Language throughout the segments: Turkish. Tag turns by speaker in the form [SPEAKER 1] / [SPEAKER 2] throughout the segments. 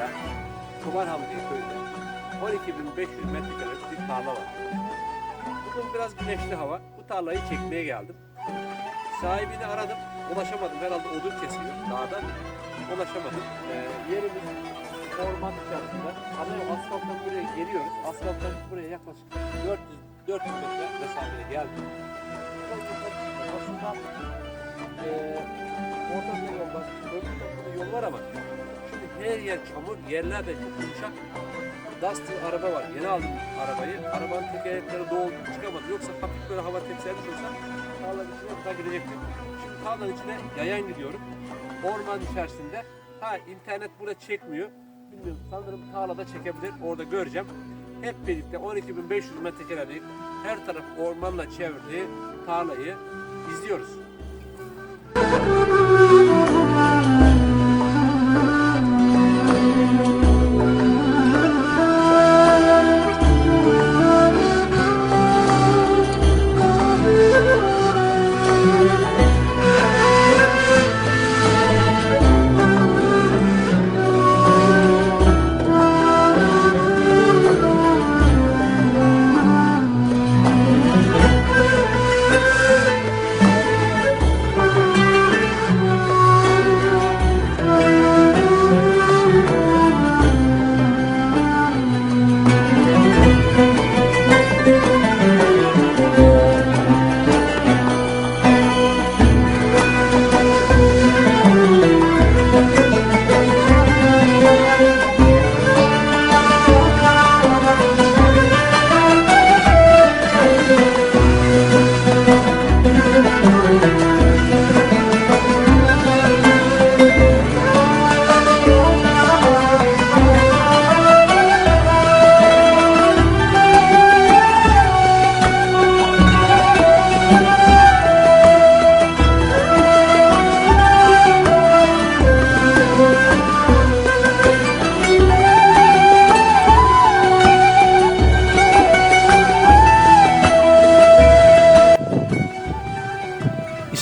[SPEAKER 1] Gönel'de, Çobanhamdi köyünde 12.500 metrekarelik bir tarla var. Bugün biraz güneşli hava. Bu tarlayı çekmeye geldim. Sahibini aradım, ulaşamadım. Herhalde odun kesiyor dağdan. Ulaşamadım. Ee, yerimiz orman içerisinde. Ama asfalttan buraya geliyoruz. Asfalttan buraya yaklaşık 400 400 metre mesafede geldim. Aslında eee orta bir yol var, yol var ama her yer çamur, yerler de çok yumuşak. Duster araba var, yeni aldım arabayı. Arabanın tekerlekleri doldu, çıkamadı. Yoksa hafif böyle hava tepsermiş olsa tarlanın içine kadar gidecektim. Şimdi tarlanın içine yayan gidiyorum. Orman içerisinde. Ha internet burada çekmiyor. Bilmiyorum sanırım tarlada çekebilir. Orada göreceğim. Hep birlikte 12.500 metrekarelik her taraf ormanla çevrili tarlayı izliyoruz.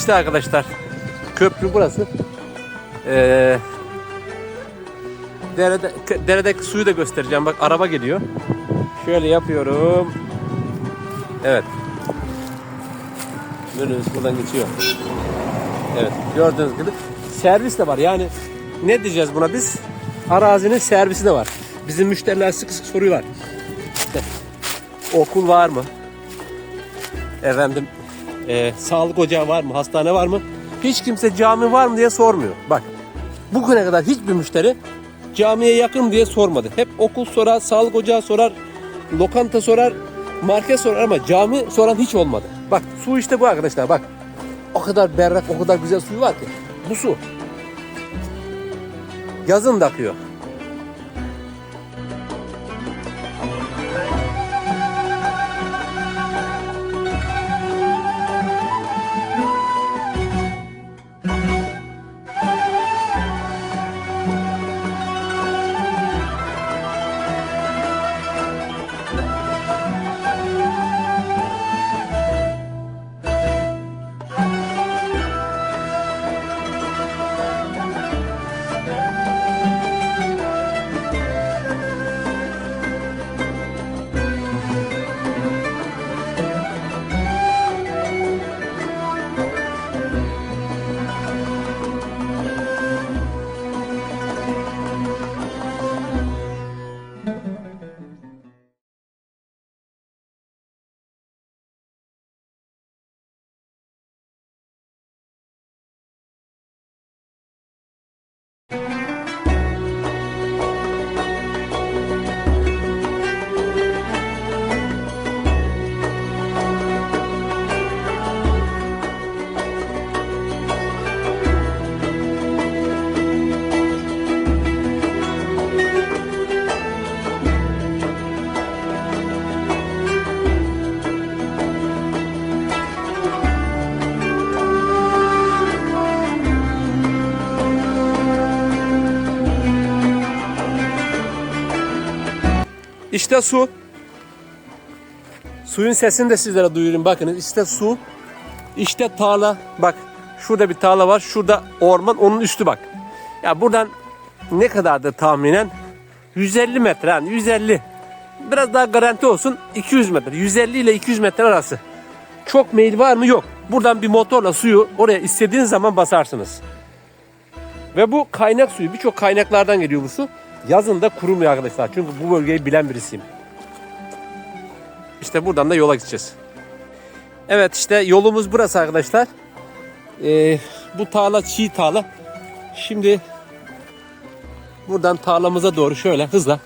[SPEAKER 1] İşte arkadaşlar köprü burası. Ee, derede, deredeki suyu da göstereceğim. Bak araba geliyor. Şöyle yapıyorum. Evet. Önünüz buradan geçiyor. Evet gördüğünüz gibi servis de var. Yani ne diyeceğiz buna biz? Arazinin servisi de var. Bizim müşteriler sık sık soruyorlar. İşte, okul var mı? Efendim e, sağlık ocağı var mı, hastane var mı? Hiç kimse cami var mı diye sormuyor. Bak bugüne kadar hiçbir müşteri camiye yakın diye sormadı. Hep okul sorar, sağlık ocağı sorar, lokanta sorar, market sorar ama cami soran hiç olmadı. Bak su işte bu arkadaşlar bak. O kadar berrak, o kadar güzel suyu var ki. Bu su. Yazın da akıyor. İşte su. Suyun sesini de sizlere duyurayım. Bakınız işte su. İşte tarla. Bak Şurada bir tarla var. Şurada orman. Onun üstü bak. Ya buradan ne kadardır tahminen? 150 metre. Yani 150. Biraz daha garanti olsun. 200 metre. 150 ile 200 metre arası. Çok meyil var mı? Yok. Buradan bir motorla suyu oraya istediğiniz zaman basarsınız. Ve bu kaynak suyu. Birçok kaynaklardan geliyor bu su. Yazın da kurumuyor arkadaşlar. Çünkü bu bölgeyi bilen birisiyim. İşte buradan da yola gideceğiz. Evet işte yolumuz burası arkadaşlar. Ee, bu tarla çiğ tarla. Şimdi buradan tarlamıza doğru şöyle hızla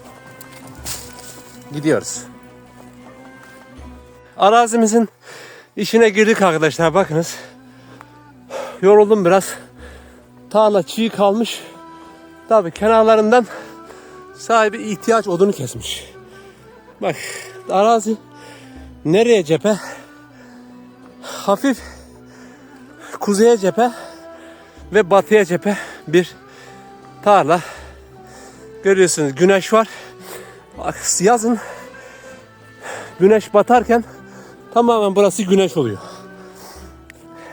[SPEAKER 1] gidiyoruz. Arazimizin işine girdik arkadaşlar bakınız. Yoruldum biraz. Tarla çiğ kalmış. Tabi kenarlarından sahibi ihtiyaç odunu kesmiş. Bak arazi nereye cephe? Hafif kuzeye cephe ve batıya cephe bir tarla. Görüyorsunuz güneş var. Bak, Yazın güneş batarken tamamen burası güneş oluyor.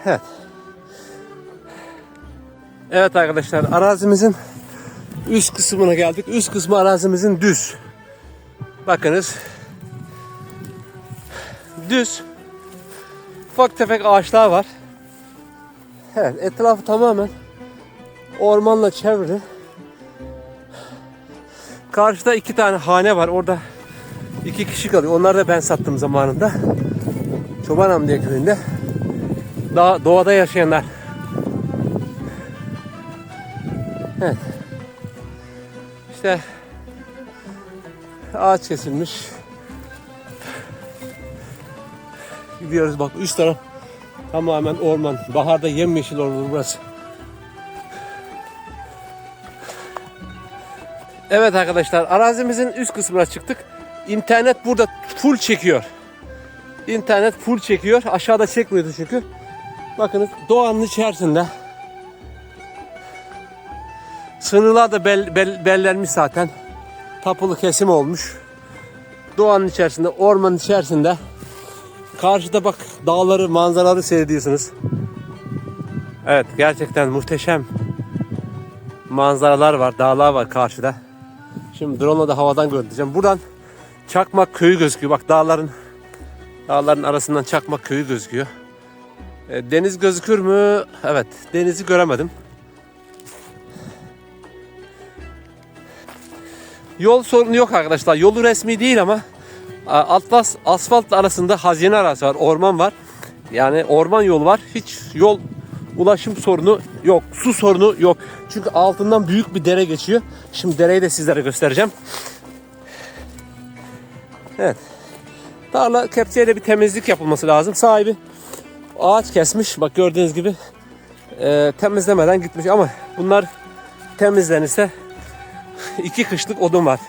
[SPEAKER 1] Evet. Evet arkadaşlar arazimizin üst kısmına geldik. Üst kısmı arazimizin düz. Bakınız. Düz. Ufak tefek ağaçlar var. Evet etrafı tamamen ormanla çevrili. Karşıda iki tane hane var. Orada iki kişi kalıyor. Onları da ben sattım zamanında. Çoban Hamdiye köyünde. Doğada yaşayanlar. Evet. İşte ağaç kesilmiş. Gidiyoruz bak üst taraf tamamen orman. Baharda yemyeşil olur burası. Evet arkadaşlar arazimizin üst kısmına çıktık. İnternet burada full çekiyor. İnternet full çekiyor. Aşağıda çekmiyordu çünkü. Bakınız doğanın içerisinde. Sınırlar da bel, bel- bellenmiş zaten. Tapulu kesim olmuş. Doğanın içerisinde, ormanın içerisinde. Karşıda bak dağları, manzaraları seyrediyorsunuz. Evet gerçekten muhteşem manzaralar var, dağlar var karşıda. Şimdi drone'la da havadan görüntüleyeceğim. Buradan Çakmak köyü gözüküyor. Bak dağların dağların arasından Çakmak köyü gözüküyor. E, deniz gözükür mü? Evet, denizi göremedim. Yol sorunu yok arkadaşlar. Yolu resmi değil ama Atlas asfalt arasında hazine arası var, orman var. Yani orman yolu var. Hiç yol ulaşım sorunu yok. Su sorunu yok. Çünkü altından büyük bir dere geçiyor. Şimdi dereyi de sizlere göstereceğim. Evet. Tarla kepçeyle bir temizlik yapılması lazım. Sahibi ağaç kesmiş. Bak gördüğünüz gibi e, temizlemeden gitmiş ama bunlar temizlenirse iki kışlık odun var.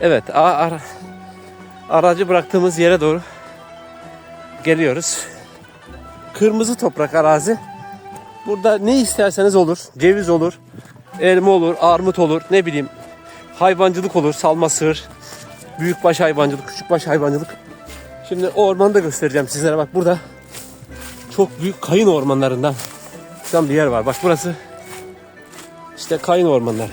[SPEAKER 1] Evet, ara- aracı bıraktığımız yere doğru geliyoruz. Kırmızı toprak arazi. Burada ne isterseniz olur. Ceviz olur, elma olur, armut olur, ne bileyim hayvancılık olur, salma sığır, büyükbaş hayvancılık, küçükbaş hayvancılık. Şimdi o ormanı da göstereceğim sizlere. Bak burada çok büyük kayın ormanlarından tam bir yer var. Bak burası işte kayın ormanları.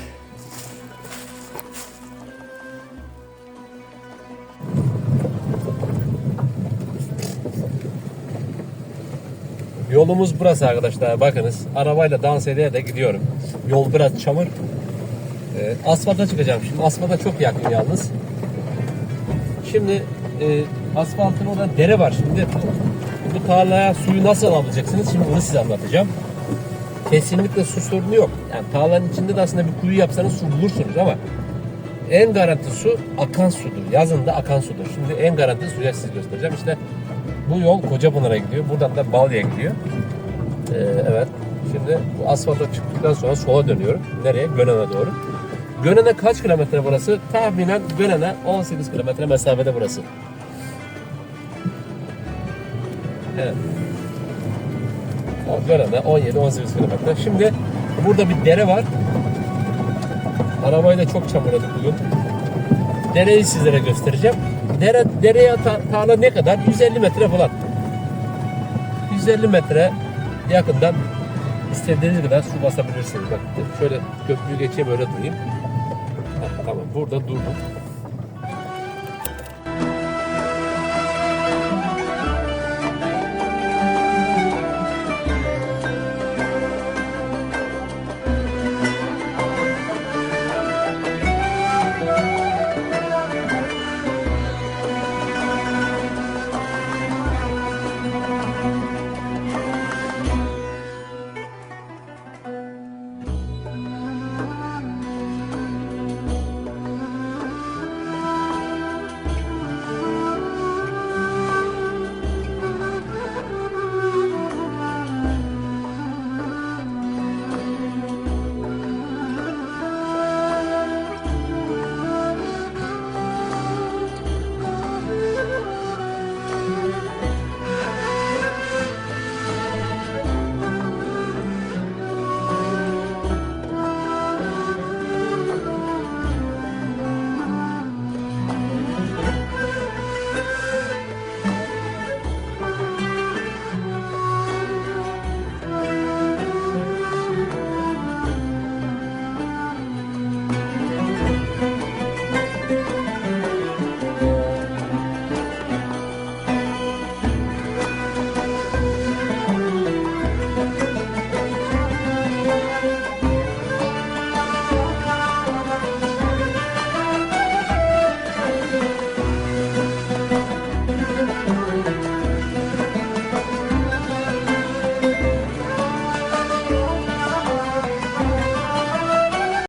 [SPEAKER 1] Yolumuz burası arkadaşlar. Bakınız arabayla dans ede de gidiyorum. Yol biraz çamur. Ee, asfalta çıkacağım şimdi. Asfalta çok yakın yalnız. Şimdi e, asfaltın orada dere var. Şimdi bu tarlaya suyu nasıl alabileceksiniz? Şimdi bunu size anlatacağım. Kesinlikle su sorunu yok. Yani tarlanın içinde de aslında bir kuyu yapsanız su bulursunuz ama en garanti su akan sudur. Yazın da akan sudur. Şimdi en garanti suya size göstereceğim. İşte bu yol Kocapınar'a gidiyor. Buradan da Balya'ya gidiyor. Ee, evet. Şimdi bu asfalta çıktıktan sonra sola dönüyorum. Nereye? Gönen'e doğru. Gönen'e kaç kilometre burası? Tahminen Gönen'e 18 kilometre mesafede burası. Evet. Gönen'e 17-18 kilometre. Şimdi burada bir dere var. Arabayla çok çamurladık bugün. Dereyi sizlere göstereceğim. Dere, dereye ta- tarla ne kadar? 150 metre falan. 150 metre yakından istediğiniz kadar su basabilirsiniz. Bak şöyle köprüyü geçeyim öyle durayım. Tamam burada durdum.